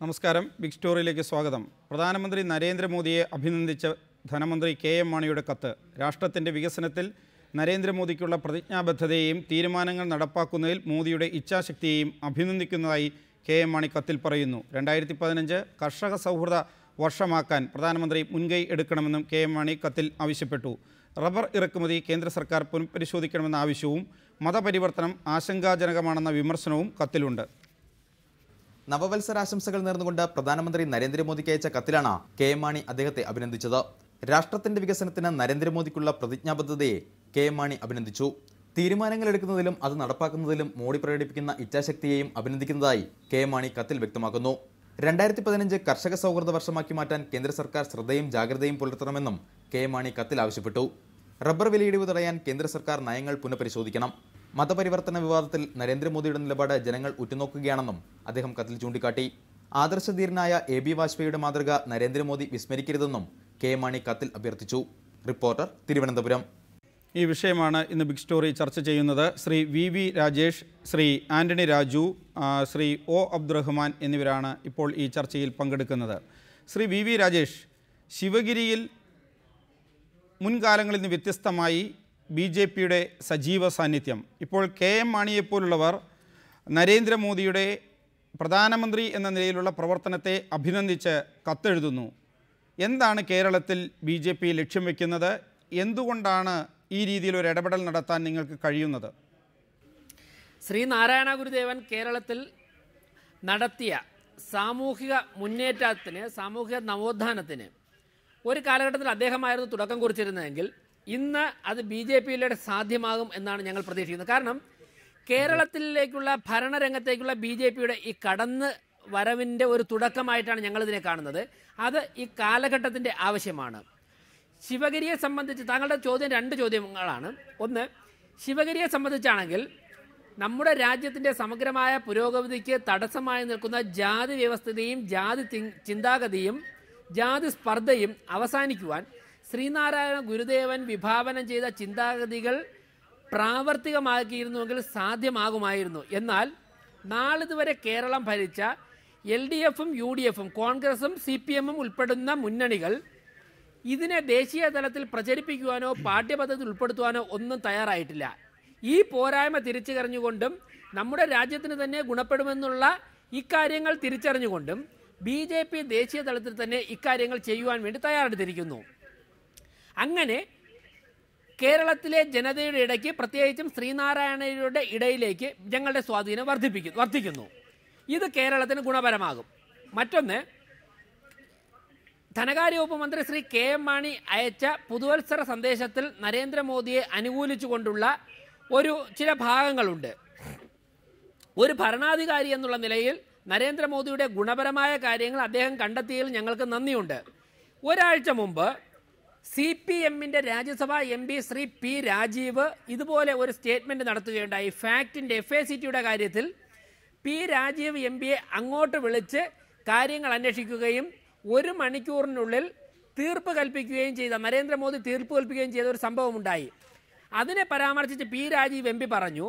നമസ്കാരം. ബിഗ് സ്റ്റോറിയിലേക്ക് സ്വാഗതം. പ്രധാനമന്ത്രി നരേന്ദ്രമോദിയെ അഭിനന്ദിച്ച ധനമന്ത്രി കെ എം മാണിയുടെ കത്ത്. രാഷ്ട്രത്തിന്റെ വികസനത്തിൽ നരേന്ദ്രമോദിക്കുള്ള പ്രതിജ്ഞാബദ്ധതയെയും തീരുമാനങ്ങൾ നടപ്പാക്കുന്നതിൽ മോദിയുടെ ഇച്ഛാശക്തിയെയും അഭിനന്ദിക്കുന്നതായി കെ എം മാണി കത്തിൽ പറയുന്നു. രണ്ടായിരത്തി പതിനഞ്ച് കർഷക സൗഹൃദ വർഷമാക്കാൻ പ്രധാനമന്ത്രി മുൻകൈ എടുക്കണമെന്നും കെ എം മാണി കത്തിൽ ആവശ്യപ്പെട്ടു. റബ്ബർ ഇറക്കുമതി കേന്ദ്ര സർക്കാർ പുനഃപരിശോധിക്കണമെന്ന ആവശ്യവും മതപരിവർത്തനം ആശങ്കാജനകമാണെന്ന വിമർശനവും കത്തിലുണ്ട്. നവവത്സരാശംസകൾ നേർന്നുകൊണ്ട് പ്രധാനമന്ത്രി നരേന്ദ്രമോദിക്ക് അയച്ച കത്തിലാണ് കെ എം മാണി അദ്ദേഹത്തെ അഭിനന്ദിച്ചത്. രാഷ്ട്രത്തിന്റെ വികസനത്തിന് നരേന്ദ്രമോദിക്കുള്ള പ്രതിജ്ഞാബദ്ധതയെ കെ എം മാണി അഭിനന്ദിച്ചു. തീരുമാനങ്ങൾ എടുക്കുന്നതിലും അത് നടപ്പാക്കുന്നതിലും മോഡി പ്രകടിപ്പിക്കുന്ന ഇച്ഛാശക്തിയെയും അഭിനന്ദിക്കുന്നതായി കെ എം മാണി കത്തിൽ വ്യക്തമാക്കുന്നു. രണ്ടായിരത്തി പതിനഞ്ച് കർഷക സൗഹൃദ വർഷമാക്കി മാറ്റാൻ കേന്ദ്ര സർക്കാർ ശ്രദ്ധയും ജാഗ്രതയും പുലർത്തണമെന്നും കെ എം മാണി കത്തിൽ ആവശ്യപ്പെട്ടു. റബ്ബർ വിലയിടിവ് തടയാൻ കേന്ദ്ര സർക്കാർ നയങ്ങൾ പുനഃപരിശോധിക്കണം. മതപരിവർത്തന വിവാദത്തിൽ നരേന്ദ്രമോദിയുടെ നിലപാട് ജനങ്ങൾ ഉറ്റുനോക്കുകയാണെന്നും അദ്ദേഹം കത്തിൽ ചൂണ്ടിക്കാട്ടി. ആദർശധീരനായ എ ബി വാജ്പേയിയുടെ മാതൃക നരേന്ദ്രമോദി വിസ്മരിക്കരുതെന്നും കെ മാണി കത്തിൽ അഭ്യർത്ഥിച്ചു. റിപ്പോർട്ടർ തിരുവനന്തപുരം. ഈ വിഷയമാണ് ഇന്ന് ബിഗ് സ്റ്റോറി ചർച്ച ചെയ്യുന്നത്. Shri V V Rajesh Shri Antony Raju Shri O Abdurahman എന്നിവരാണ് ഇപ്പോൾ ഈ ചർച്ചയിൽ പങ്കെടുക്കുന്നത്. ശ്രീ വി വി രാജേഷ് ശിവഗിരിയിൽ മുൻകാലങ്ങളിൽ നിന്ന് വ്യത്യസ്തമായി ബി ജെ പിയുടെ സജീവ സാന്നിധ്യം. ഇപ്പോൾ കെ എം മാണിയെപ്പോലുള്ളവർ നരേന്ദ്രമോദിയുടെ പ്രധാനമന്ത്രി എന്ന നിലയിലുള്ള പ്രവർത്തനത്തെ അഭിനന്ദിച്ച് കത്തെഴുതുന്നു. എന്താണ് കേരളത്തിൽ ബി ജെ പി ലക്ഷ്യം വയ്ക്കുന്നത് എന്തുകൊണ്ടാണ് ഈ രീതിയിൽ ഒരു ഇടപെടൽ നടത്താൻ നിങ്ങൾക്ക് കഴിയുന്നത്? ശ്രീനാരായണ ഗുരുദേവൻ കേരളത്തിൽ നടത്തിയ സാമൂഹിക മുന്നേറ്റത്തിന് സാമൂഹിക നവോത്ഥാനത്തിന് ഒരു കാലഘട്ടത്തിൽ അദ്ദേഹമായിരുന്നു തുടക്കം കുറിച്ചിരുന്നതെങ്കിൽ ഇന്ന് അത് ബി ജെ പിയിലൂടെ സാധ്യമാകും എന്നാണ് ഞങ്ങൾ പ്രതീക്ഷിക്കുന്നത്. കാരണം കേരളത്തിലേക്കുള്ള ഭരണരംഗത്തേക്കുള്ള ബി ജെ പിയുടെ ഈ കടന്ന് വരവിന്റെ ഒരു തുടക്കമായിട്ടാണ് ഞങ്ങളിതിനെ കാണുന്നത്. അത് ഈ കാലഘട്ടത്തിന്റെ ആവശ്യമാണ്. ശിവഗിരിയെ സംബന്ധിച്ച് താങ്കളുടെ ചോദ്യം രണ്ട് ചോദ്യങ്ങളാണ്. ഒന്ന് ശിവഗിരിയെ സംബന്ധിച്ചാണെങ്കിൽ നമ്മുടെ രാജ്യത്തിന്റെ സമഗ്രമായ പുരോഗതിക്ക് തടസ്സമായി നിൽക്കുന്ന ജാതി വ്യവസ്ഥിതിയും ജാതി ചിന്താഗതിയും ജാതി സ്പർദ്ധയും അവസാനിക്കുവാൻ ശ്രീനാരായണ ഗുരുദേവൻ വിഭാവനം ചെയ്ത ചിന്താഗതികൾ പ്രാവർത്തികമാക്കിയിരുന്നുവെങ്കിൽ സാധ്യമാകുമായിരുന്നു. എന്നാൽ നാളിതുവരെ കേരളം ഭരിച്ച എൽ ഡി എഫും യു ഡി എഫും കോൺഗ്രസും സി പി എമ്മും ഉൾപ്പെടുന്ന മുന്നണികൾ ഇതിനെ ദേശീയ തലത്തിൽ പ്രചരിപ്പിക്കുവാനോ പാഠ്യപദ്ധതിയിൽ ഉൾപ്പെടുത്തുവാനോ ഒന്നും തയ്യാറായിട്ടില്ല. ഈ പോരായ്മ തിരിച്ചറിഞ്ഞുകൊണ്ടും നമ്മുടെ രാജ്യത്തിന് തന്നെ ഗുണപ്പെടുമെന്നുള്ള ഇക്കാര്യങ്ങൾ തിരിച്ചറിഞ്ഞുകൊണ്ടും ബി ജെ പി ദേശീയ തലത്തിൽ തന്നെ ഇക്കാര്യങ്ങൾ ചെയ്യുവാൻ വേണ്ടി തയ്യാറെടുത്തിരിക്കുന്നു. അങ്ങനെ കേരളത്തിലെ ജനതയുടെ ഇടയ്ക്ക് പ്രത്യേകിച്ചും ശ്രീനാരായണയുടെ ഇടയിലേക്ക് ഞങ്ങളുടെ സ്വാധീനം വർദ്ധിപ്പിക്കുന്നു വർദ്ധിക്കുന്നു. ഇത് കേരളത്തിന് ഗുണപരമാകും. മറ്റൊന്ന് ധനകാര്യ വകുപ്പ് മന്ത്രി ശ്രീ കെ എം മാണി അയച്ച പുതുവത്സര സന്ദേശത്തിൽ നരേന്ദ്രമോദിയെ അനുകൂലിച്ചുകൊണ്ടുള്ള ഒരു ചില ഭാഗങ്ങളുണ്ട്. ഒരു ഭരണാധികാരി എന്നുള്ള നിലയിൽ നരേന്ദ്രമോദിയുടെ ഗുണപരമായ കാര്യങ്ങൾ അദ്ദേഹം കണ്ടെത്തിയതിൽ ഞങ്ങൾക്ക് നന്ദിയുണ്ട്. ഒരാഴ്ച മുമ്പ് സി പി എമ്മിന്റെ Rajyasabha M P Shri P Rajeev ഇതുപോലെ ഒരു സ്റ്റേറ്റ്മെന്റ് നടത്തുകയുണ്ടായി. ഫാക്ടിന്റെ എഫ് എ സി ടിയുടെ കാര്യത്തിൽ പി രാജീവ് എം പിയെ അങ്ങോട്ട് വിളിച്ച് കാര്യങ്ങൾ അന്വേഷിക്കുകയും ഒരു മണിക്കൂറിനുള്ളിൽ തീർപ്പ് കൽപ്പിക്കുകയും ചെയ്ത നരേന്ദ്രമോദി തീർപ്പ് കൽപ്പിക്കുകയും ചെയ്ത ഒരു സംഭവമുണ്ടായി. അതിനെ പരാമർശിച്ച് പി രാജീവ് എം പി പറഞ്ഞു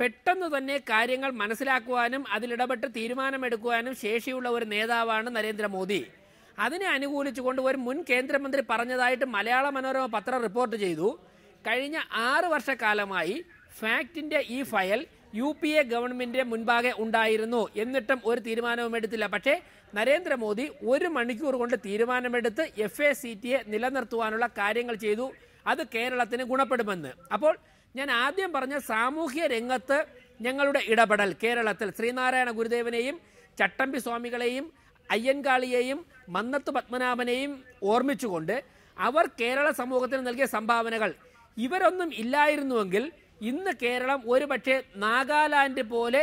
പെട്ടെന്ന് തന്നെ കാര്യങ്ങൾ മനസ്സിലാക്കുവാനും അതിലിടപെട്ട് തീരുമാനമെടുക്കുവാനും ശേഷിയുള്ള ഒരു നേതാവാണ് നരേന്ദ്രമോദി. അതിനെ അനുകൂലിച്ചുകൊണ്ട് ഒരു മുൻ കേന്ദ്രമന്ത്രി പറഞ്ഞതായിട്ട് മലയാള മനോരമ പത്രം റിപ്പോർട്ട് ചെയ്തു. കഴിഞ്ഞ ആറ് വർഷക്കാലമായി ഫാക്ടിന്റെ ഈ ഫയൽ യു പി എ ഗവൺമെന്റിന്റെ മുൻപാകെ ഉണ്ടായിരുന്നു എന്നിട്ടും ഒരു തീരുമാനവും എടുത്തില്ല. പക്ഷേ നരേന്ദ്രമോദി ഒരു മണിക്കൂർ കൊണ്ട് തീരുമാനമെടുത്ത് എഫ് എ സി നിലനിർത്തുവാനുള്ള കാര്യങ്ങൾ ചെയ്തു. അത് കേരളത്തിന് ഗുണപ്പെടുമെന്ന്. അപ്പോൾ ഞാൻ ആദ്യം പറഞ്ഞ സാമൂഹ്യ രംഗത്ത് ഞങ്ങളുടെ ഇടപെടൽ കേരളത്തിൽ ശ്രീനാരായണ ഗുരുദേവനെയും ചട്ടമ്പി സ്വാമികളെയും അയ്യൻകാളിയെയും മന്നത്ത് പത്മനാഭനെയും ഓർമ്മിച്ചുകൊണ്ട് അവർ കേരള സമൂഹത്തിന് നൽകിയ സംഭാവനകൾ. ഇവരൊന്നും ഇല്ലായിരുന്നുവെങ്കിൽ ഇന്ന് കേരളം ഒരു പക്ഷേ നാഗാലാൻഡ് പോലെ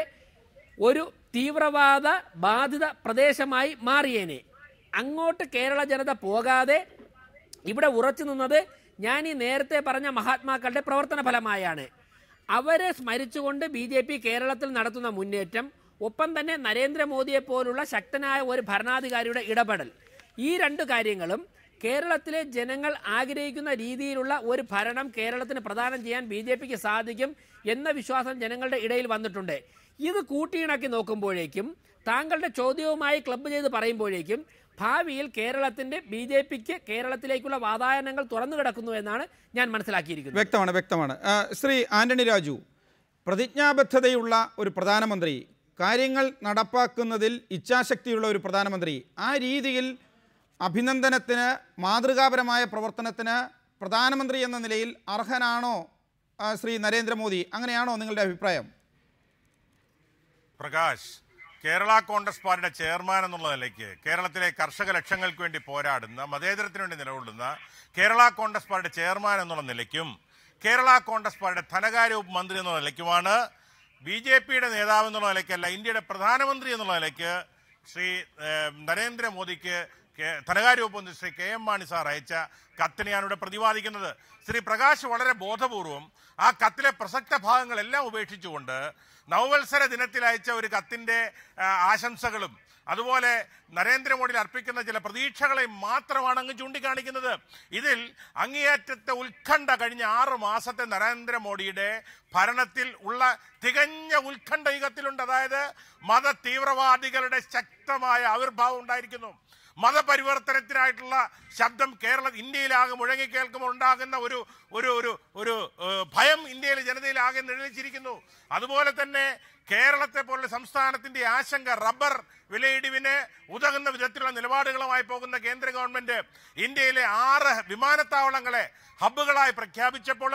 ഒരു തീവ്രവാദ ബാധിത പ്രദേശമായി മാറിയേനെ. അങ്ങോട്ട് കേരള ജനത പോകാതെ ഇവിടെ ഉറച്ചു നിന്നത് ഞാൻ ഈ നേരത്തെ പറഞ്ഞ മഹാത്മാക്കളുടെ പ്രവർത്തന ഫലമായാണ്. അവരെ സ്മരിച്ചുകൊണ്ട് ബി കേരളത്തിൽ നടത്തുന്ന മുന്നേറ്റം ഒപ്പം തന്നെ നരേന്ദ്രമോദിയെ പോലുള്ള ശക്തനായ ഒരു ഭരണാധികാരിയുടെ ഇടപെടൽ. ഈ രണ്ട് കാര്യങ്ങളും കേരളത്തിലെ ജനങ്ങൾ ആഗ്രഹിക്കുന്ന രീതിയിലുള്ള ഒരു ഭരണം കേരളത്തിന് പ്രദാനം ചെയ്യാൻ ബി ജെ പിക്ക് സാധിക്കും എന്ന വിശ്വാസം ജനങ്ങളുടെ ഇടയിൽ വന്നിട്ടുണ്ട്. ഇത് കൂട്ടിയിണക്കി നോക്കുമ്പോഴേക്കും താങ്കളുടെ ചോദ്യവുമായി ക്ലബ്ബ് ചെയ്ത് പറയുമ്പോഴേക്കും ഭാവിയിൽ കേരളത്തിന്റെ ബി ജെ പിക്ക് കേരളത്തിലേക്കുള്ള വാതായനങ്ങൾ തുറന്നു കിടക്കുന്നു എന്നാണ് ഞാൻ മനസ്സിലാക്കിയിരിക്കുന്നത്. വ്യക്തമാണ് വ്യക്തമാണ്. ശ്രീ ആന്റണി രാജു പ്രതിജ്ഞാബദ്ധതയുള്ള ഒരു പ്രധാനമന്ത്രി കാര്യങ്ങൾ നടപ്പാക്കുന്നതിൽ ഇച്ഛാശക്തിയുള്ള ഒരു പ്രധാനമന്ത്രി. ആ രീതിയിൽ അഭിനന്ദനത്തിന് മാതൃകാപരമായ പ്രവർത്തനത്തിന് പ്രധാനമന്ത്രി എന്ന നിലയിൽ അർഹനാണോ ശ്രീ നരേന്ദ്രമോദി? അങ്ങനെയാണോ നിങ്ങളുടെ അഭിപ്രായം? പ്രകാശ് കേരള കോൺഗ്രസ് പാർട്ടിയുടെ ചെയർമാൻ എന്നുള്ള നിലയ്ക്ക് കേരളത്തിലെ കർഷക ലക്ഷങ്ങൾക്ക് വേണ്ടി പോരാടുന്ന മതേതരത്തിന് വേണ്ടി നിലകൊള്ളുന്ന കേരള കോൺഗ്രസ് പാർട്ടിയുടെ ചെയർമാൻ എന്നുള്ള നിലയ്ക്കും കേരള കോൺഗ്രസ് പാർട്ടിയുടെ ധനകാര്യ മന്ത്രി എന്നുള്ള നിലയ്ക്കുമാണ് ബി ജെ പിയുടെ നേതാവ് എന്നുള്ള നിലയ്ക്കല്ല ഇന്ത്യയുടെ പ്രധാനമന്ത്രി എന്നുള്ള നിലയ്ക്ക് ശ്രീ നരേന്ദ്രമോദിക്ക് ധനകാര്യ മന്ത്രി Shri K M Mani sir അയച്ച കത്തിന് ഞാനിവിടെ പ്രതിപാദിക്കുന്നത്. ശ്രീ പ്രകാശ് വളരെ ബോധപൂർവം ആ കത്തിലെ പ്രസക്ത ഭാഗങ്ങളെല്ലാം ഉപേക്ഷിച്ചുകൊണ്ട് നവവത്സര ദിനത്തിൽ അയച്ച ഒരു കത്തിന്റെ ആശംസകളും അതുപോലെ നരേന്ദ്രമോദിയിൽ അർപ്പിക്കുന്ന ചില പ്രതീക്ഷകളെ മാത്രമാണ് അങ്ങ് ചൂണ്ടിക്കാണിക്കുന്നത്. ഇതിൽ അങ്ങേയറ്റത്തെ ഉത്കണ്ഠ കഴിഞ്ഞ ആറ് മാസത്തെ നരേന്ദ്രമോദിയുടെ ഭരണത്തിൽ ഉള്ള തികഞ്ഞ ഉത്കണ്ഠ യുഗത്തിലുണ്ട്. അതായത് മത തീവ്രവാദികളുടെ ശക്തമായ ആവിർഭാവം ഉണ്ടായിരിക്കുന്നു. മതപരിവർത്തനത്തിനായിട്ടുള്ള ശബ്ദം കേരള ഇന്ത്യയിലാകെ മുഴങ്ങി കേൾക്കുമ്പോൾ ഉണ്ടാകുന്ന ഒരു ഒരു ഒരു ഒരു ഭയം ഇന്ത്യയിലെ ജനതയിലാകെ നിഴലിച്ചിരിക്കുന്നു. അതുപോലെ തന്നെ കേരളത്തെ പോലുള്ള സംസ്ഥാനത്തിന്റെ ആശങ്ക റബ്ബർ വിലയിടിവിന് ഉതകുന്ന വിധത്തിലുള്ള നിലപാടുകളുമായി പോകുന്ന കേന്ദ്ര ഗവൺമെന്റ് ഇന്ത്യയിലെ ആറ് വിമാനത്താവളങ്ങളെ ഹബ്ബുകളായി പ്രഖ്യാപിച്ചപ്പോൾ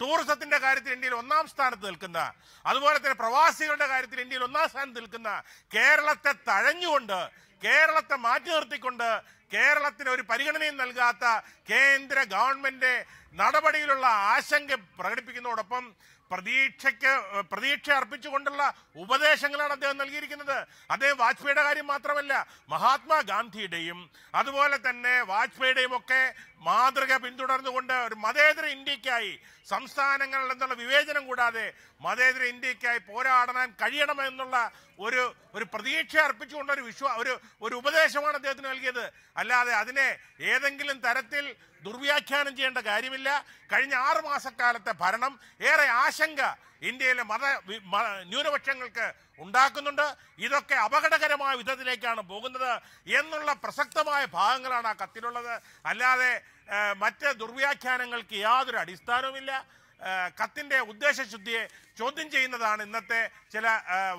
ടൂറിസത്തിന്റെ കാര്യത്തിൽ ഇന്ത്യയിൽ ഒന്നാം സ്ഥാനത്ത് നിൽക്കുന്ന അതുപോലെ തന്നെ പ്രവാസികളുടെ കാര്യത്തിൽ ഇന്ത്യയിൽ ഒന്നാം സ്ഥാനത്ത് നിൽക്കുന്ന കേരളത്തെ തഴഞ്ഞുകൊണ്ട് കേരളത്തെ മാറ്റി നിർത്തിക്കൊണ്ട് കേരളത്തിന് ഒരു പരിഗണനയും നൽകാത്ത കേന്ദ്ര ഗവൺമെന്റ് നടപടിയിലുള്ള ആശങ്ക പ്രകടിപ്പിക്കുന്നതോടൊപ്പം പ്രതീക്ഷയ്ക്ക് പ്രതീക്ഷ അർപ്പിച്ചുകൊണ്ടുള്ള ഉപദേശങ്ങളാണ് അദ്ദേഹം നൽകിയിരിക്കുന്നത്. അദ്ദേഹം വാജ്പേയിയുടെ കാര്യം മാത്രമല്ല മഹാത്മാഗാന്ധിയുടെയും അതുപോലെ തന്നെ വാജ്പേയിയുടെയും ഒക്കെ മാതൃക പിന്തുടർന്നുകൊണ്ട് ഒരു മതേതര ഇന്ത്യക്കായി സംസ്ഥാനങ്ങളിൽ നിന്നുള്ള വിവേചനം കൂടാതെ മതേതര ഇന്ത്യക്കായി പോരാടാൻ കഴിയണമെന്നുള്ള ഒരു ഒരു പ്രതീക്ഷ അർപ്പിച്ചുകൊണ്ട് ഒരു വിശ്വാ ഒരു ഒരു ഉപദേശമാണ് അദ്ദേഹത്തിന് നൽകിയത്. അല്ലാതെ അതിനെ ഏതെങ്കിലും തരത്തിൽ ദുർവ്യാഖ്യാനം ചെയ്യേണ്ട കാര്യമില്ല. കഴിഞ്ഞ ആറ് മാസക്കാലത്തെ ഭരണം ഏറെ ആശങ്ക ഇന്ത്യയിലെ മത ന്യൂനപക്ഷങ്ങൾക്ക് ഉണ്ടാക്കുന്നുണ്ട്. ഇതൊക്കെ അപകടകരമായ വിധത്തിലേക്കാണ് പോകുന്നത് എന്നുള്ള പ്രസക്തമായ ഭാഗങ്ങളാണ് ആ കത്തിലുള്ളത്. അല്ലാതെ മറ്റ് ദുർവ്യാഖ്യാനങ്ങൾക്ക് യാതൊരു അടിസ്ഥാനവുമില്ല. കത്തിന്റെ ഉദ്ദേശശുദ്ധിയെ ചോദ്യം ചെയ്യുന്നതാണ് ഇന്നത്തെ ചില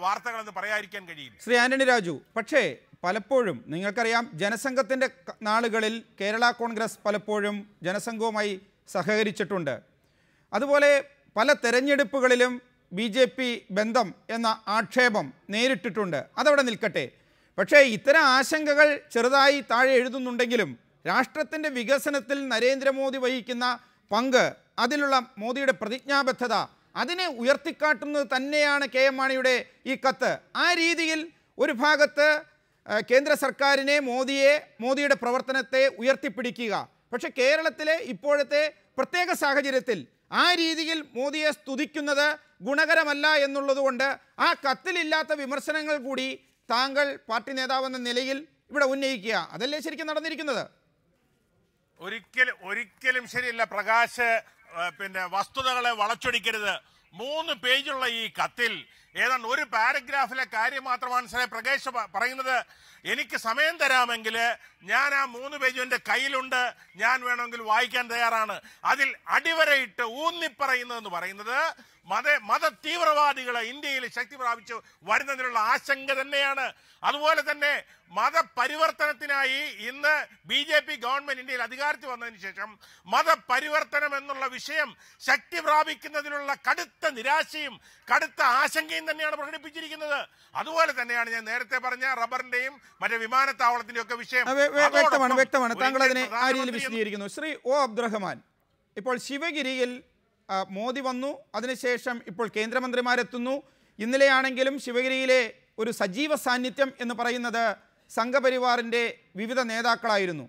വാർത്തകളെന്ന് പറയാതിരിക്കാൻ കഴിയില്ല. ശ്രീ ആന്റണി രാജു പക്ഷേ പലപ്പോഴും നിങ്ങൾക്കറിയാം ജനസംഘത്തിന്റെ നാളുകളിൽ കേരള കോൺഗ്രസ് പലപ്പോഴും ജനസംഘവുമായി സഹകരിച്ചിട്ടുണ്ട്. അതുപോലെ പല തെരഞ്ഞെടുപ്പുകളിലും ബി ജെ പി ബന്ധം എന്ന ആക്ഷേപം നേരിട്ടിട്ടുണ്ട്. അതവിടെ നിൽക്കട്ടെ. പക്ഷേ ഇത്തരം ആശങ്കകൾ ചെറുതായി താഴെ എഴുതുന്നുണ്ടെങ്കിലും രാഷ്ട്രത്തിന്റെ വികസനത്തിൽ നരേന്ദ്രമോദി വഹിക്കുന്ന പങ്ക് അതിലുള്ള മോദിയുടെ പ്രതിജ്ഞാബദ്ധത അതിനെ ഉയർത്തിക്കാട്ടുന്നത് തന്നെയാണ് കെ എം മാണിയുടെ ഈ കത്ത്. ആ രീതിയിൽ ഒരു ഭാഗത്ത് കേന്ദ്ര സർക്കാരിനെ മോദിയെ മോദിയുടെ പ്രവർത്തനത്തെ ഉയർത്തിപ്പിടിക്കുക. പക്ഷേ കേരളത്തിലെ ഇപ്പോഴത്തെ പ്രത്യേക സാഹചര്യത്തിൽ ആ രീതിയിൽ മോദിയെ സ്തുതിക്കുന്നത് ഗുണകരമല്ല എന്നുള്ളതുകൊണ്ട് ആ കത്തിലില്ലാത്ത വിമർശനങ്ങൾ കൂടി താങ്കൾ പാർട്ടി നേതാവെന്ന നിലയിൽ ഇവിടെ ഉന്നയിക്കുക. അതല്ലേ ശരിക്കും നടന്നിരിക്കുന്നത്? ഒരിക്കലും ഒരിക്കലും ശരിയല്ല. പ്രകാശ് പിന്നെ വസ്തുതകളെ വളച്ചൊടിക്കരുത്. മൂന്ന് പേജുള്ള ഈ കത്തിൽ ഏതാണ്ട് ഒരു പാരഗ്രാഫിലെ കാര്യം മാത്രമാണ് സാറേ പ്രകേശ് പറയുന്നത്. എനിക്ക് സമയം തരാമെങ്കിൽ ഞാൻ ആ മൂന്ന് പേജും എന്റെ കയ്യിലുണ്ട്. ഞാൻ വേണമെങ്കിൽ വായിക്കാൻ തയ്യാറാണ്. അതിൽ അടിവരയിട്ട് ഊന്നിപ്പറയുന്നതെന്ന് പറയുന്നത് മത മത തീവ്രവാദികൾ ഇന്ത്യയിൽ ശക്തി പ്രാപിച്ചു വരുന്നതിനുള്ള ആശങ്ക തന്നെയാണ്. അതുപോലെ തന്നെ മതപരിവർത്തനത്തിനായി ഇന്ന് ബി ജെ പി ഗവൺമെന്റ് ഇന്ത്യയിൽ അധികാരത്തിൽ വന്നതിന് ശേഷം മതപരിവർത്തനം എന്നുള്ള വിഷയം ശക്തി പ്രാപിക്കുന്നതിനുള്ള കടുത്ത നിരാശയും കടുത്ത ആശങ്കയും തന്നെയാണ് പ്രകടിപ്പിച്ചിരിക്കുന്നത്. അതുപോലെ തന്നെയാണ് ഞാൻ നേരത്തെ പറഞ്ഞ റബ്ബറിന്റെയും മറ്റേ വിമാനത്താവളത്തിന്റെയും ഒക്കെ വിഷയം. വ്യക്തമാണ് വ്യക്തമാണ്. താങ്കൾ അതിനെ ആ രീതിയിൽ വിശദീകരിക്കുന്നു. ശ്രീ ഒ അബ്ദുറഹ്മാൻ ഇപ്പോൾ ശിവഗിരിയിൽ മോദി വന്നു. അതിനുശേഷം ഇപ്പോൾ കേന്ദ്രമന്ത്രിമാരെത്തുന്നു. ഇന്നലെയാണെങ്കിലും ശിവഗിരിയിലെ ഒരു സജീവ സാന്നിധ്യം എന്ന് പറയുന്നത് സംഘപരിവാറിന്റെ വിവിധ നേതാക്കളായിരുന്നു.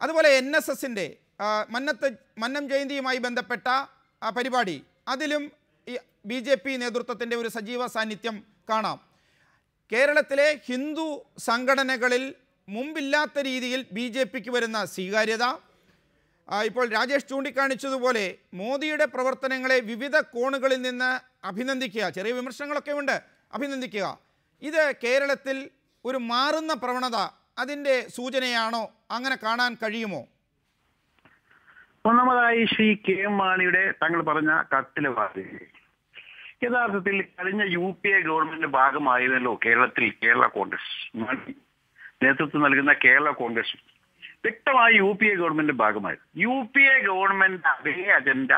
അതുപോലെ എൻ എസ് എസിന്റെ മന്നത്ത് മന്നം ജയന്തിയുമായി ബന്ധപ്പെട്ട പരിപാടി. അതിലും ഈ ബി ജെ പി നേതൃത്വത്തിന്റെ ഒരു സജീവ സാന്നിധ്യം കാണാം. കേരളത്തിലെ ഹിന്ദു സംഘടനകളിൽ മുമ്പില്ലാത്ത രീതിയിൽ ബി ജെ പിക്ക് വരുന്ന സ്വീകാര്യത ഇപ്പോൾ രാജേഷ് ചൂണ്ടിക്കാണിച്ചതുപോലെ മോദിയുടെ പ്രവർത്തനങ്ങളെ വിവിധ കോണുകളിൽ നിന്ന് അഭിനന്ദിക്കുക ചെറിയ വിമർശനങ്ങളൊക്കെ ഉണ്ട് അഭിനന്ദിക്കുക. ഇത് കേരളത്തിൽ ഒരു മാറുന്ന പ്രവണത അതിന്റെ സൂചനയാണോ? അങ്ങനെ കാണാൻ കഴിയുമോ? ഒന്നാമതായി ശ്രീ കെ എം മാണിയുടെ താങ്കൾ പറഞ്ഞ കത്തിലെ വാർത്തയിൽ യഥാർത്ഥത്തിൽ കഴിഞ്ഞ യു പി എ ഗവൺമെന്റിന്റെ ഭാഗമായിരുന്നല്ലോ കേരളത്തിൽ കേരള കോൺഗ്രസ്. നേതൃത്വം നൽകുന്ന കേരള കോൺഗ്രസ്. വ്യക്തമായി യു പി എ ഗവൺമെന്റിന്റെ ഭാഗമായി. യു പി എ ഗവൺമെന്റ് അതേ അജണ്ട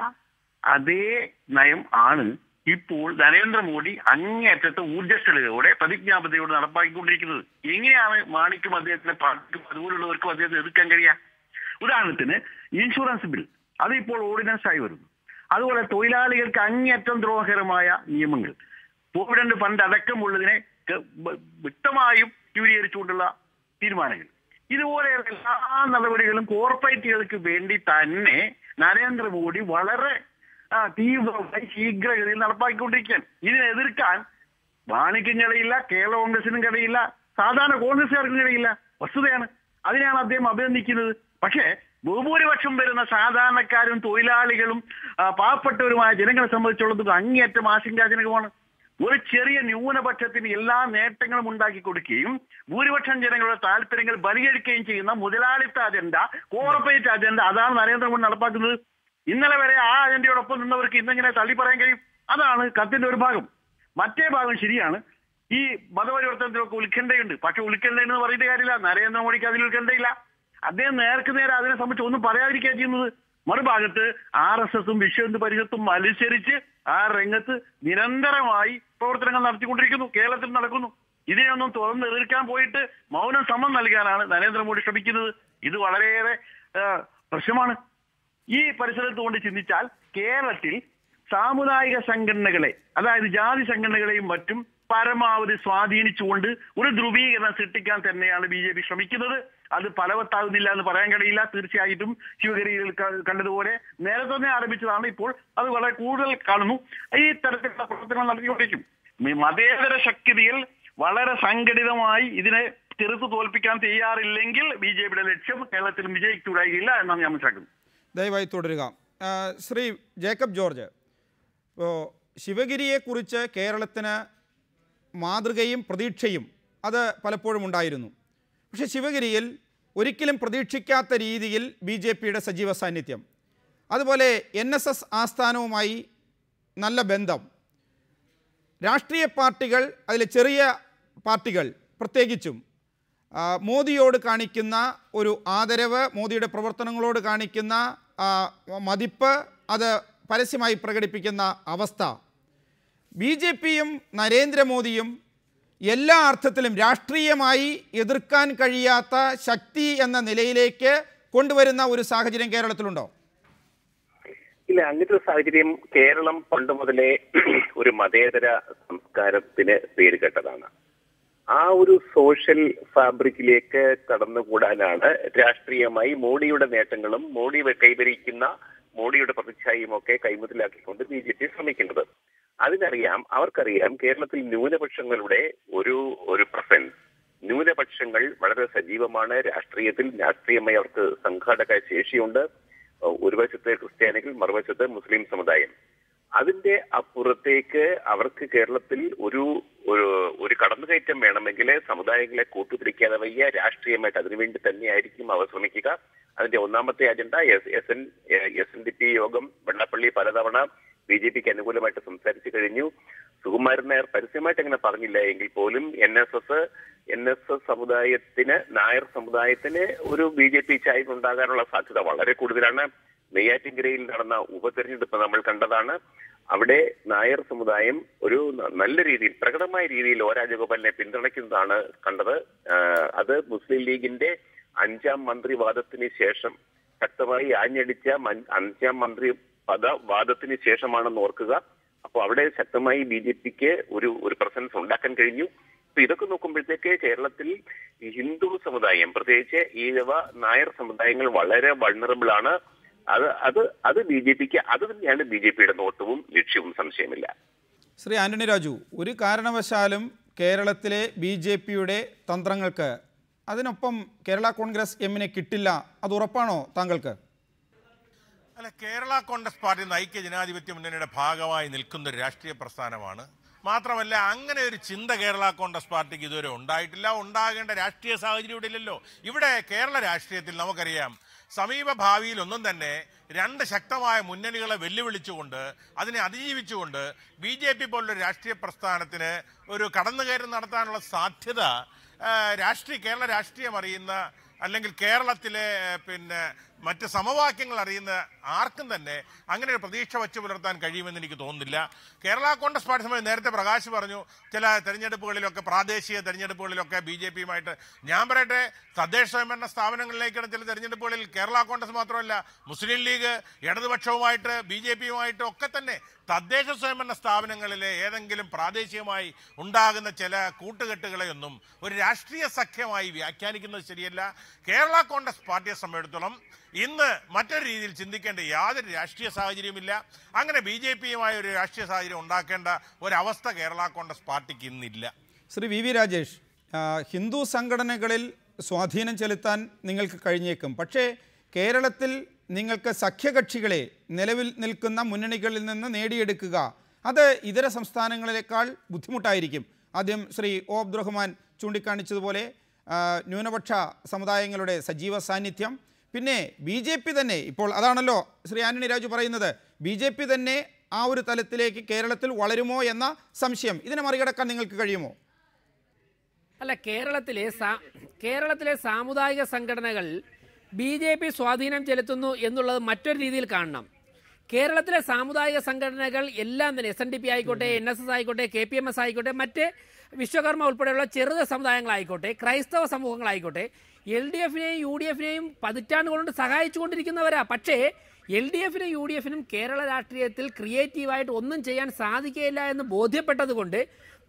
അതേ നയം ആണ് ഇപ്പോൾ നരേന്ദ്രമോദി അങ്ങേയറ്റത്തെ ഊർജസ്വലതയോടെ പ്രതിജ്ഞാബദ്ധയോടെ നടപ്പാക്കിക്കൊണ്ടിരിക്കുന്നത്. എങ്ങനെയാണ് മാണിക്കും അദ്ദേഹത്തിന്റെ പാർട്ടിക്കും അതുപോലുള്ളവർക്കും അദ്ദേഹത്തെ എതിർക്കാൻ കഴിയുക? ഉദാഹരണത്തിന് ഇൻഷുറൻസ് ബിൽ അത് ഇപ്പോൾ ഓർഡിനൻസ് ആയി വരുന്നു. അതുപോലെ തൊഴിലാളികൾക്ക് അങ്ങേയറ്റം ദ്രോഹകരമായ നിയമങ്ങൾ. പ്രോവിഡന്റ് ഫണ്ട് അടക്കമുള്ളതിനെ വ്യക്തമായും ക്യൂരീകരിച്ചുകൊണ്ടുള്ള തീരുമാനങ്ങൾ. ഇതുപോലെയുള്ള എല്ലാ നടപടികളും കോർപ്പറേറ്റുകൾക്ക് വേണ്ടി തന്നെ നരേന്ദ്രമോദി വളരെ തീവ്രമായി ശീഘ്രഗതിയിൽ നടപ്പാക്കിക്കൊണ്ടിരിക്കുകയാണ്. ഇതിനെ എതിർക്കാൻ വാണിക്കും കഴിയില്ല കേരള കോൺഗ്രസിനും കഴിയില്ല സാധാരണ കോൺഗ്രസ്സുകാർക്കും കഴിയില്ല വസ്തുതയാണ്. അതിനാണ് അദ്ദേഹം അഭിനന്ദിക്കുന്നത്. പക്ഷേ ബഹുഭൂരിപക്ഷം വരുന്ന സാധാരണക്കാരും തൊഴിലാളികളും പാവപ്പെട്ടവരുമായ ജനങ്ങളെ സംബന്ധിച്ചുള്ളത് അങ്ങേയറ്റം ആശങ്കാജനകമാണ്. ഒരു ചെറിയ ന്യൂനപക്ഷത്തിന് എല്ലാ നേട്ടങ്ങളും ഉണ്ടാക്കി കൊടുക്കുകയും ഭൂരിപക്ഷം ജനങ്ങളുടെ താല്പര്യങ്ങൾ ബലികഴിക്കുകയും ചെയ്യുന്ന മുതലാളിത്ത അജണ്ട കോർപ്പറേറ്റ് അജണ്ട അതാണ് നരേന്ദ്രമോദി നടപ്പാക്കുന്നത്. ഇന്നലെ വരെ ആ അജണ്ടയോടൊപ്പം നിന്നവർക്ക് ഇന്നെങ്ങനെ തള്ളി പറയാൻ കഴിയും? അതാണ് കത്തിന്റെ ഒരു ഭാഗം. മറ്റേ ഭാഗം ശരിയാണ്. ഈ മതപരിവർത്തനത്തിലൊക്കെ ഉത്കണ്ഠയുണ്ട്. പക്ഷെ ഉത്കണ്ഠ എന്ന് പറയുന്ന കാര്യമില്ല. നരേന്ദ്രമോദിക്ക് അതിൽ ഉത്കണ്ഠയില്ല. അദ്ദേഹം നേർക്ക് നേരെ അതിനെ സംബന്ധിച്ച് ഒന്നും പറയാതിരിക്കുക ചെയ്യുന്നത്. മറുഭാഗത്ത് ആർ എസ് എസും വിശ്വഹിന്ദു പരിഷത്തും മത്സരിച്ച് ആ രംഗത്ത് നിരന്തരമായി പ്രവർത്തനങ്ങൾ നടത്തിക്കൊണ്ടിരിക്കുന്നു. കേരളത്തിൽ നടക്കുന്നു. ഇതിനെയൊന്നും തുറന്ന് എതിർക്കാൻ പോയിട്ട് മൗനം സമം നൽകാനാണ് നരേന്ദ്രമോദി ശ്രമിക്കുന്നത്. ഇത് വളരെയേറെ പ്രശ്നമാണ്. ഈ പരിസരത്ത് കൊണ്ട് ചിന്തിച്ചാൽ കേരളത്തിൽ സാമുദായിക സംഘടനകളെ അതായത് ജാതി സംഘടനകളെയും മറ്റും പരമാവധി സ്വാധീനിച്ചുകൊണ്ട് ഒരു ധ്രുവീകരണം സൃഷ്ടിക്കാൻ തന്നെയാണ് ബി ജെ പി ശ്രമിക്കുന്നത്. അത് ഫലവത്താകുന്നില്ല എന്ന് പറയാൻ കഴിയില്ല. തീർച്ചയായിട്ടും ശിവഗിരിയിൽ കണ്ടതുപോലെ നേരത്തെ തന്നെ ആരംഭിച്ചതാണ്. ഇപ്പോൾ അത് വളരെ കൂടുതൽ കാണുന്നു. ഈ തരത്തിലുള്ള പ്രവർത്തനങ്ങൾ നടത്തിക്കൊണ്ടിരിക്കും. മതേതര ശക്തിയിൽ വളരെ സംഘടിതമായി ഇതിനെ തിരുത്തു തോൽപ്പിക്കാൻ തയ്യാറില്ലെങ്കിൽ ബി ജെ പിയുടെ ലക്ഷ്യം കേരളത്തിൽ വിജയിക്കുകയില്ല എന്നാണ് ഞാൻ മനസ്സിലാക്കുന്നത്. ദയവായി തുടരുക. ശ്രീ ജേക്കബ് ജോർജ് ശിവഗിരിയെ കുറിച്ച് കേരളത്തിന് മാതൃകയും പ്രതീക്ഷയും അത് പലപ്പോഴും ഉണ്ടായിരുന്നു. പക്ഷേ ശിവഗിരിയിൽ ഒരിക്കലും പ്രതീക്ഷിക്കാത്ത രീതിയിൽ ബി ജെ പിയുടെ സജീവ സാന്നിധ്യം. അതുപോലെ എൻ എസ് എസ് ആസ്ഥാനവുമായി നല്ല ബന്ധം. രാഷ്ട്രീയ പാർട്ടികൾ അതിലെ ചെറിയ പാർട്ടികൾ പ്രത്യേകിച്ചും മോദിയോട് കാണിക്കുന്ന ഒരു ആദരവ് മോദിയുടെ പ്രവർത്തനങ്ങളോട് കാണിക്കുന്ന മതിപ്പ് അത് പരസ്യമായി പ്രകടിപ്പിക്കുന്ന അവസ്ഥ ബി ജെ പിയും നരേന്ദ്രമോദിയും എല്ലാ അർത്ഥത്തിലും രാഷ്ട്രീയമായി എതിർക്കാൻ കഴിയാത്ത ശക്തി എന്ന നിലയിലേക്ക് കൊണ്ടുവരുന്ന ഒരു സാഹചര്യം കേരളത്തിലുണ്ടോ? ഇല്ല അങ്ങനത്തെ ഒരു സാഹചര്യം കേരളം പണ്ട് മുതലേ ഒരു മതേതര സംസ്കാരത്തിന് പേര് കേട്ടതാണ് ആ ഒരു സോഷ്യൽ ഫാബ്രിക്കിലേക്ക് കടന്നുകൂടാനാണ് രാഷ്ട്രീയമായി മോഡിയുടെ നേട്ടങ്ങളും മോഡി കൈവരിക്കുന്ന മോഡിയുടെ പ്രതിച്ഛായയും ഒക്കെ കൈമുതലാക്കിക്കൊണ്ട് ബി ജെ പി ശ്രമിക്കുന്നത്. അതിനറിയാം അവർക്കറിയാം കേരളത്തിൽ ന്യൂനപക്ഷങ്ങളുടെ ഒരു ഒരു പ്രസൻസ് ന്യൂനപക്ഷങ്ങൾ വളരെ സജീവമാണ്. രാഷ്ട്രീയത്തിൽ രാഷ്ട്രീയമായി അവർക്ക് സംഘാടക ശേഷിയുണ്ട്. ഒരു വശത്ത് ക്രിസ്ത്യാനികൾ മറുവശത്ത് മുസ്ലിം സമുദായം. അതിന്റെ അപ്പുറത്തേക്ക് അവർക്ക് കേരളത്തിൽ ഒരു ഒരു കടന്നുകയറ്റം വേണമെങ്കിൽ സമുദായങ്ങളെ കൂട്ടുപിടിക്കാതെ വയ്യ. രാഷ്ട്രീയമായിട്ട് അതിനുവേണ്ടി തന്നെയായിരിക്കും അവർ ശ്രമിക്കുക. അതിന്റെ ഒന്നാമത്തെ agenda S N S N D P Yogam Vellappally പലതവണ ബി ജെ പിക്ക് അനുകൂലമായിട്ട് സംസാരിച്ചു കഴിഞ്ഞു. സുകുമാരൻ നായർ പരസ്യമായിട്ട് അങ്ങനെ പറഞ്ഞില്ല. എങ്കിൽ പോലും N S S N S S സമുദായത്തിന് നായർ സമുദായത്തിന് ഒരു ബി ജെ പി ചായ്വ് ഉണ്ടാകാനുള്ള സാധ്യത വളരെ കൂടുതലാണ്. നെയ്യാറ്റിൻകരയിൽ നടന്ന ഉപതെരഞ്ഞെടുപ്പ് നമ്മൾ കണ്ടതാണ്. അവിടെ നായർ സമുദായം ഒരു നല്ല രീതിയിൽ പ്രകടമായ രീതിയിൽ ഒ രാജഗോപാലിനെ പിന്തുണയ്ക്കുന്നതാണ് കണ്ടത്. അത് മുസ്ലിം ലീഗിന്റെ അഞ്ചാം മന്ത്രിവാദത്തിന് ശേഷം ശക്തമായി ആഞ്ഞടിച്ച അഞ്ചാം മന്ത്രി പദവാദത്തിന് ശേഷമാണെന്ന് ഓർക്കുക. അപ്പോൾ അവിടെ ശക്തമായി ബി ജെ പിക്ക് ഒരു ഒരു പ്രസൻസ് ഉണ്ടാക്കാൻ കഴിഞ്ഞു. അപ്പൊ ഇതൊക്കെ നോക്കുമ്പോഴത്തേക്ക് കേരളത്തിൽ ഹിന്ദു സമുദായം പ്രത്യേകിച്ച് ഈഴവ നായർ സമുദായങ്ങൾ വളരെ വൾണറബിൾ ആണ്. അത് അത് അത് ബി ജെ പിക്ക് അത് തന്നെയാണ് ബി ജെ പിയുടെ നോട്ടവും ലക്ഷ്യവും സംശയമില്ല. ശ്രീ ആന്റണി രാജു ഒരു കാരണവശാലും കേരളത്തിലെ ബി ജെ പിയുടെ തന്ത്രങ്ങൾക്ക് അതിനൊപ്പം കേരള കോൺഗ്രസ് എമ്മിനെ കിട്ടില്ല അത് ഉറപ്പാണോ താങ്കൾക്ക്? അല്ല കേരള കോൺഗ്രസ് പാർട്ടി ഐക്യ ജനാധിപത്യ മുന്നണിയുടെ ഭാഗമായി നിൽക്കുന്ന ഒരു രാഷ്ട്രീയ പ്രസ്ഥാനമാണ്. മാത്രമല്ല അങ്ങനെ ഒരു ചിന്ത കേരള കോൺഗ്രസ് പാർട്ടിക്ക് ഇതുവരെ ഉണ്ടായിട്ടില്ല. ഉണ്ടാകേണ്ട രാഷ്ട്രീയ സാഹചര്യം ഇവിടെ ഇല്ലല്ലോ. ഇവിടെ കേരള രാഷ്ട്രീയത്തിൽ നമുക്കറിയാം സമീപ ഭാവിയിൽ ഒന്നും തന്നെ രണ്ട് ശക്തമായ മുന്നണികളെ വെല്ലുവിളിച്ചുകൊണ്ട് അതിനെ അതിജീവിച്ചുകൊണ്ട് ബി ജെ പി പോലുള്ള രാഷ്ട്രീയ പ്രസ്ഥാനത്തിന് ഒരു കടന്നുകയറ്റം നടത്താനുള്ള സാധ്യത രാഷ്ട്രീയ കേരള രാഷ്ട്രീയം അറിയുന്ന അല്ലെങ്കിൽ കേരളത്തിലെ പിന്നെ മറ്റ് സമവാക്യങ്ങൾ അറിയുന്ന ആർക്കും തന്നെ അങ്ങനെ ഒരു പ്രതീക്ഷ വച്ചു പുലർത്താൻ കഴിയുമെന്ന് എനിക്ക് തോന്നുന്നില്ല. കേരള കോൺഗ്രസ് പാർട്ടി സമയം നേരത്തെ പ്രകാശ് പറഞ്ഞു ചില തെരഞ്ഞെടുപ്പുകളിലൊക്കെ പ്രാദേശിക തെരഞ്ഞെടുപ്പുകളിലൊക്കെ ബി ജെ പിയുമായിട്ട് ഞാൻ പറയട്ടെ തദ്ദേശ സ്വയംഭരണ സ്ഥാപനങ്ങളിലേക്കാണ് ചില തെരഞ്ഞെടുപ്പുകളിൽ കേരള കോൺഗ്രസ് മാത്രമല്ല മുസ്ലിം ലീഗ് ഇടതുപക്ഷവുമായിട്ട് ബി ജെ പിയുമായിട്ട് ഒക്കെ തന്നെ തദ്ദേശ സ്വയംഭരണ സ്ഥാപനങ്ങളിലെ ഏതെങ്കിലും പ്രാദേശികമായി ഉണ്ടാകുന്ന ചില കൂട്ടുകെട്ടുകളെയൊന്നും ഒരു രാഷ്ട്രീയ സഖ്യമായി വ്യാഖ്യാനിക്കുന്നത് ശരിയല്ല. കേരള കോൺഗ്രസ് പാർട്ടിയെ സംബന്ധിച്ചിടത്തോളം ഇന്ന് മറ്റൊരു രീതിയിൽ ചിന്തിക്കേണ്ട യാതൊരു രാഷ്ട്രീയ സാഹചര്യമില്ല അങ്ങനെ ബി ജെ പിയുമായ ഒരു രാഷ്ട്രീയ സാഹചര്യം ഉണ്ടാക്കേണ്ട ഒരവസ്ഥ കേരള കോൺഗ്രസ് പാർട്ടിക്ക് ഇന്നില്ല. ശ്രീ വി വി രാജേഷ് ഹിന്ദു സംഘടനകളിൽ സ്വാധീനം ചെലുത്താൻ നിങ്ങൾക്ക് കഴിഞ്ഞേക്കും. പക്ഷേ കേരളത്തിൽ നിങ്ങൾക്ക് സഖ്യകക്ഷികളെ നിലവിൽ നിൽക്കുന്ന മുന്നണികളിൽ നിന്ന് നേടിയെടുക്കുക അത് ഇതര സംസ്ഥാനങ്ങളിലേക്കാൾ ബുദ്ധിമുട്ടായിരിക്കും. ആദ്യം ശ്രീ ഒ അബ്ദുറഹ്മാൻ ചൂണ്ടിക്കാണിച്ചതുപോലെ ന്യൂനപക്ഷ സമുദായങ്ങളുടെ സജീവ സാന്നിധ്യം പിന്നെ ബി ജെ പി തന്നെ ഇപ്പോൾ അതാണല്ലോ ശ്രീ ആന്റണി രാജു പറയുന്നത്. ബി ജെ പി തന്നെ ആ ഒരു തലത്തിലേക്ക് കേരളത്തിൽ വളരുമോ എന്ന സംശയം. ഇതിനെ മറികടക്കാൻ നിങ്ങൾക്ക് കഴിയുമോ? അല്ല കേരളത്തിലെ കേരളത്തിലെ സാമുദായിക സംഘടനകൾ ബി ജെ പി സ്വാധീനം ചെലുത്തുന്നു എന്നുള്ളത് മറ്റൊരു രീതിയിൽ കാണണം. കേരളത്തിലെ സാമുദായിക സംഘടനകൾ എല്ലാം തന്നെ എസ് എൻ ഡി പി ആയിക്കോട്ടെ എൻ എസ് എസ് ആയിക്കോട്ടെ കെ പി എം എസ് ആയിക്കോട്ടെ മറ്റ് വിശ്വകർമ്മ ഉൾപ്പെടെയുള്ള ചെറുത സമുദായങ്ങളായിക്കോട്ടെ ക്രൈസ്തവ സമൂഹങ്ങളായിക്കോട്ടെ എൽ ഡി എഫിനെയും യു ഡി എഫിനെയും പതിറ്റാണ്ടുകൊണ്ട് സഹായിച്ചുകൊണ്ടിരിക്കുന്നവരാ. പക്ഷേ എൽ ഡി എഫിനും യു ഡി എഫിനും കേരള രാഷ്ട്രീയത്തിൽ ക്രിയേറ്റീവായിട്ട് ഒന്നും ചെയ്യാൻ സാധിക്കുകയില്ല എന്ന് ബോധ്യപ്പെട്ടതുകൊണ്ട്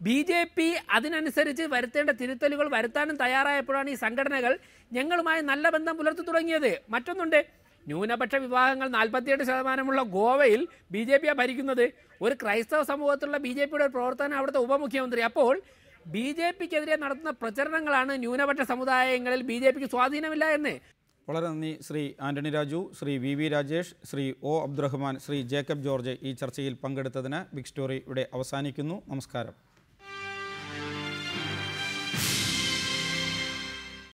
ബി ജെ പി അതിനനുസരിച്ച് വരുത്തേണ്ട തിരുത്തലുകൾ വരുത്താനും തയ്യാറായപ്പോഴാണ് ഈ സംഘടനകൾ ഞങ്ങളുമായി നല്ല ബന്ധം പുലർത്തി തുടങ്ങിയത്. മറ്റൊന്നുണ്ട് ന്യൂനപക്ഷ വിഭാഗങ്ങൾ നാൽപ്പത്തിയെട്ട് ശതമാനമുള്ള ഗോവയിൽ ബി ജെ പിയാണ് ഭരിക്കുന്നത്. ഒരു ക്രൈസ്തവ സമൂഹത്തിലുള്ള ബി ജെ പിയുടെ പ്രവർത്തനം അവിടുത്തെ ഉപമുഖ്യമന്ത്രി. അപ്പോൾ ബി ജെ പിക്കെതിരെ നടത്തുന്ന പ്രചരണങ്ങളാണ് ന്യൂനപക്ഷ സമുദായങ്ങളിൽ ബി ജെ പിക്ക് സ്വാധീനമില്ല എന്ന്. വളരെ നന്ദി Shri Antony Raju Shri V V Rajesh Shri O Abdurahman Shri Jacob George ഈ ചർച്ചയിൽ പങ്കെടുത്തതിന് ബിഗ് സ്റ്റോറി ഇവിടെ അവസാനിക്കുന്നു. നമസ്കാരം.